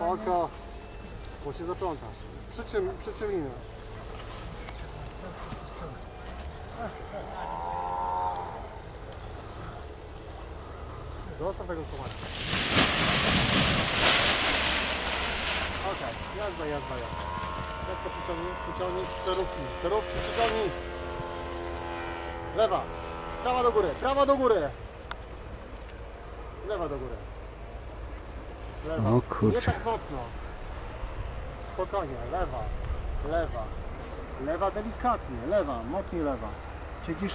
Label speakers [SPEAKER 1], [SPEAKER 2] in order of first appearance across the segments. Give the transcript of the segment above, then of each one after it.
[SPEAKER 1] Spoko. Bo się zaplątasz. Przy czym, przy czym linę? Zostaw tego komara. Okej, jazda, jazda, jazda. Lekko przyciągnij, przyciągnij, sterówki, sterówki, przyciągnij. Lewa, prawa do góry, prawa do góry. Lewa do góry. Lewa.
[SPEAKER 2] O kurczę.
[SPEAKER 1] Nie tak mocno. Spokojnie, lewa, lewa. Lewa delikatnie, lewa, mocniej lewa. Siedzisz?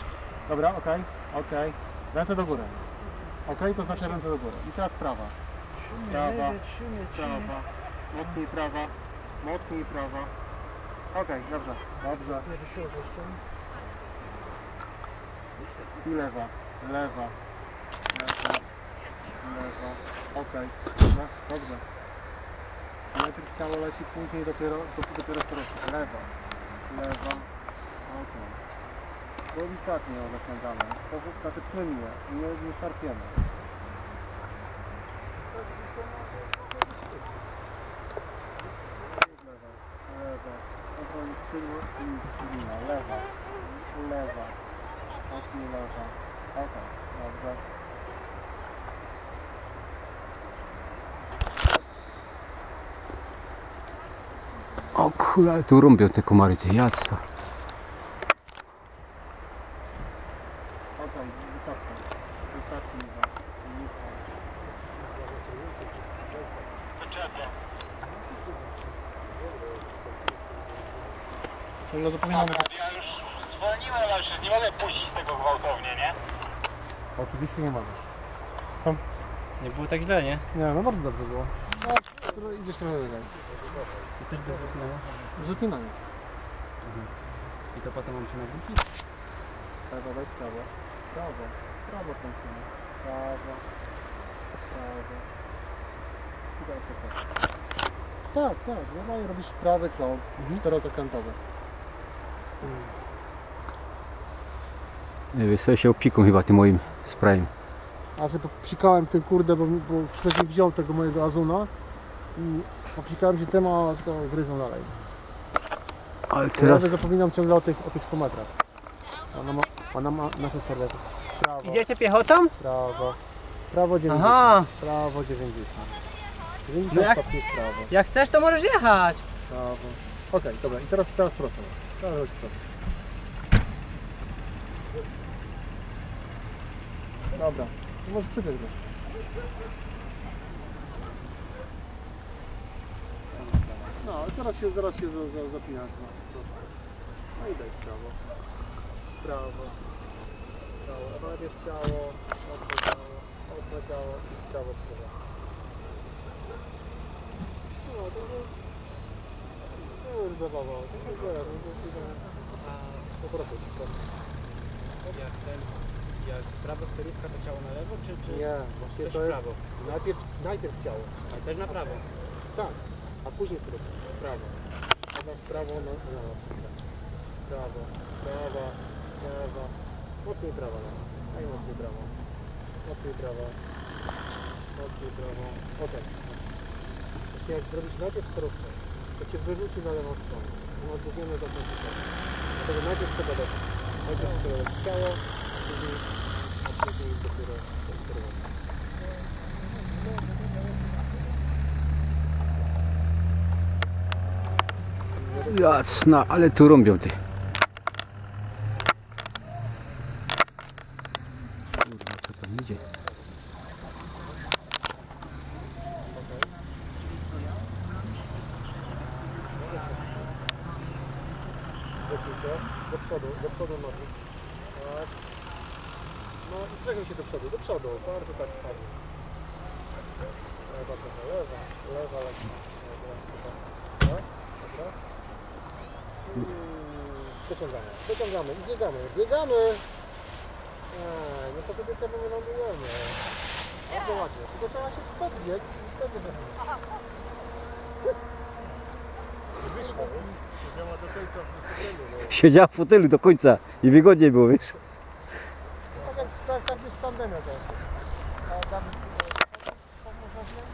[SPEAKER 1] Dobra, okej, okej. Ręce do góry. Okej, to znaczy ręce do góry. I teraz prawa. Prawa, prawa. Mocniej prawa, mocniej prawa. Okej, dobrze, dobrze. I lewa, lewa, lewa, lewa. Okej, dobrze, dobrze. Najpierw ciało leci, później dopiero, do- dopiero kierowca. Lewa, lewa, okej. Delikatnie ją znaczy płynnie, nie, nie szarpiemy. Lewa, lewa. Powoli tyłu i ślina. Lewa, lewa. Mocniej lewa. Okej, dobrze.
[SPEAKER 2] Ale tu rąbią te komary, te
[SPEAKER 1] was. Ciągle zapominamy.
[SPEAKER 3] Ja już zwolniłem, ale już nie mogę puścić tego gwałtownie, nie?
[SPEAKER 1] Oczywiście nie możesz.
[SPEAKER 4] Nie było tak źle, nie?
[SPEAKER 1] Nie, no bardzo dobrze było. No, idziesz trochę wyżej.
[SPEAKER 4] I też bez wypinania.
[SPEAKER 1] Z wypinaniem.
[SPEAKER 4] I to potem mam się nawrócić?
[SPEAKER 1] Prawo, weź prawo. Prawo. Prawo kręcimy. Prawo. Prawo. I daj to tak. Tak, tak. Normalnie robisz prawy krąg. Czterozakrętowy.
[SPEAKER 2] Nie wiesz, sobie się opiką chyba tym moim sprayem.
[SPEAKER 1] A sobie popsikałem tym kurde, bo, bo ktoś mi wziął tego mojego Azuna i popsikałem się tym, a to gryzą dalej.
[SPEAKER 2] Ale
[SPEAKER 1] Teraz... Ja zapominam ciągle o tych, o tych 100 metrach. Ona ma, ona ma nasze sterlety. Prawo,
[SPEAKER 4] Idziecie piechotą?
[SPEAKER 1] prawo, prawo 90,
[SPEAKER 4] Aha.
[SPEAKER 1] prawo 90. 90
[SPEAKER 4] No jak-
[SPEAKER 1] prawo,
[SPEAKER 4] Jak chcesz, to możesz jechać.
[SPEAKER 1] prawo. Okej, dobra, i teraz, teraz prosto. Teraz prosto. Dobra, to może ty też. No, a teraz się, zaraz się za, za, zapinasz. No, co? no i daj w prawo. W Prawo. Prawo. A najpierw ciało, mocne ciało, mocne ciało i w prawo. No, to już... No zabawa. To już zaraz, to już po prostu.
[SPEAKER 4] Jak ten, jak prawo sterówka, to ciało na lewo, czy, czy
[SPEAKER 1] Nie, właśnie to
[SPEAKER 4] w
[SPEAKER 1] jest...
[SPEAKER 4] prawo?
[SPEAKER 1] Najpierw, najpierw ciało.
[SPEAKER 4] A też na prawo.
[SPEAKER 1] Tak, a później w prawo. Ona w prawo, no, no, prawo, prawa, prawa, mocniej prawa, no. Daj mocniej prawo. Mocniej prawo. Mocniej prawo. Okej. Jeśli jak zrobisz najpierw sterówkę, to cię wyrzuci na lewą stronę. No odgłównione do końca. Dlatego najpierw trzeba dać, najpierw trzeba dać ciało, a później, a później dopiero sterowanie.
[SPEAKER 2] Jasna, ale tu rąbią ty. Kurwa, co tam idzie?
[SPEAKER 1] Do przodu, do przodu nogi. Tak. No i przegnij się do przodu, do przodu, bardzo tak fajnie. Lewa, lewa, lewa, lewa. Super. Tak, dobra. I przeciągamy, przeciągamy i biegamy, biegamy! Ej, no to wtedy co my lądujemy. Bardzo ładnie, tylko trzeba się podbiec i wtedy będziemy. Wyszło, siedziała do końca w systemie, no.
[SPEAKER 2] Siedziała w fotelu do końca i wygodniej było, wiesz?
[SPEAKER 1] Tak jak tak, tak jest w tandemie też. A tam, e, pomoże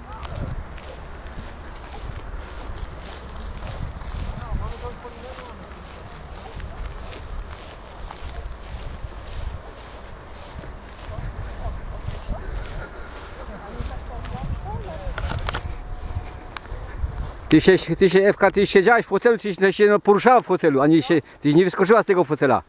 [SPEAKER 2] Ty się, ty się Ewka, ty siedziałaś w fotelu, ty się no, poruszała w fotelu, a nie się, ty nie wyskoczyła z tego fotela.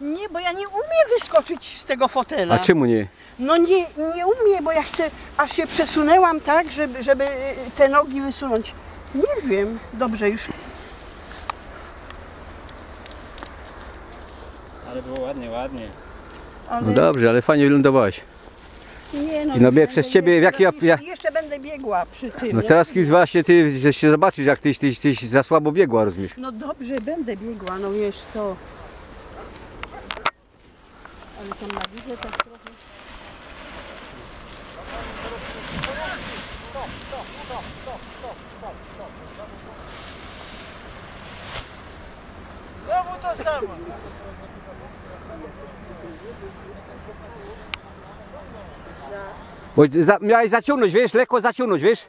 [SPEAKER 5] Nie, bo ja nie umiem wyskoczyć z tego fotela.
[SPEAKER 2] A czemu nie?
[SPEAKER 5] No nie, nie umiem, bo ja chcę, aż się przesunęłam tak, żeby, żeby y, te nogi wysunąć. Nie wiem, dobrze już.
[SPEAKER 4] Ale było ładnie, ładnie.
[SPEAKER 5] Ale
[SPEAKER 2] No dobrze, ale fajnie wylądowałaś.
[SPEAKER 5] Nie, no
[SPEAKER 2] I no bieg przez ciebie,
[SPEAKER 5] jeszcze,
[SPEAKER 2] jak ja-
[SPEAKER 5] jeszcze,
[SPEAKER 2] ja-
[SPEAKER 5] jeszcze będę biegła przy tym.
[SPEAKER 2] No teraz właśnie ty, że się zobaczysz, jak tyś, tyś, tyś za słabo biegła, rozumiesz?
[SPEAKER 5] No dobrze, będę biegła, no wiesz co. Ale tam na górze tak trochę.
[SPEAKER 1] Znowu to samo.
[SPEAKER 2] Bo za, miałeś zaciągnąć, wiesz, lekko zaciągnąć, wiesz?